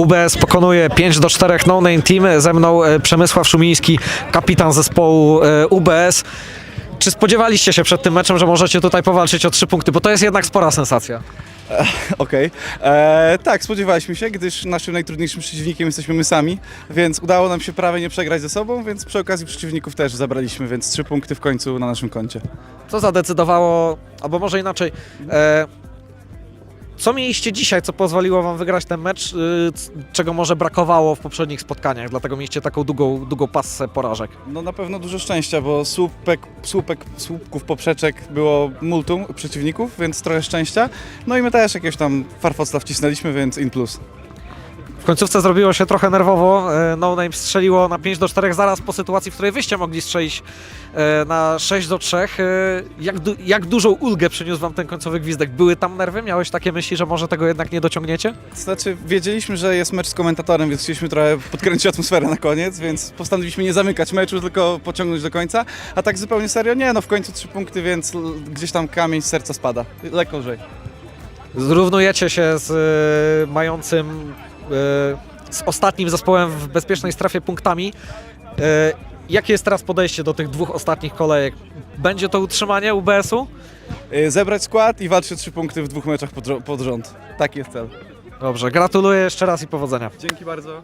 UBS pokonuje 5 do 4 No Name Team. Ze mną e, Przemysław Szumiński, kapitan zespołu e, UBS. Czy spodziewaliście się przed tym meczem, że możecie tutaj powalczyć o 3 punkty? Bo to jest jednak spora sensacja. Okej. E, Tak, spodziewaliśmy się, gdyż naszym najtrudniejszym przeciwnikiem jesteśmy my sami, więc udało nam się prawie nie przegrać ze sobą, więc przy okazji przeciwników też zabraliśmy, więc trzy punkty w końcu na naszym koncie. Co zadecydowało, albo może inaczej, e, co mieliście dzisiaj, co pozwoliło wam wygrać ten mecz, y, czego może brakowało w poprzednich spotkaniach, dlatego mieliście taką długą, długą porażek? No na pewno dużo szczęścia, bo słupek, słupek, słupków poprzeczek było multum przeciwników, więc trochę szczęścia. No i my też jakieś tam farfocla wcisnęliśmy, więc in plus. Końcówce zrobiło się trochę nerwowo. e, No Name strzeliło na 5 do 4 zaraz po sytuacji, w której wyście mogli strzelić e, na 6 do 3. E, Jak, du- jak dużą ulgę przyniósł wam ten końcowy gwizdek? Były tam nerwy? Miałeś takie myśli, że może tego jednak nie dociągniecie? Znaczy, wiedzieliśmy, że jest mecz z komentatorem, więc chcieliśmy trochę podkręcić atmosferę na koniec, więc postanowiliśmy nie zamykać meczu, tylko pociągnąć do końca. A tak zupełnie serio, nie, no w końcu trzy punkty, więc gdzieś tam kamień z serca spada. Lekko lżej. Zrównujecie się z mającym, z ostatnim zespołem w bezpiecznej strefie punktami. E, Jakie jest teraz podejście do tych dwóch ostatnich kolejek? Będzie to utrzymanie UBS-u? Y, Zebrać skład i walczyć trzy punkty w dwóch meczach pod, pod rząd. Taki jest cel. Dobrze, gratuluję jeszcze raz i powodzenia. Dzięki bardzo.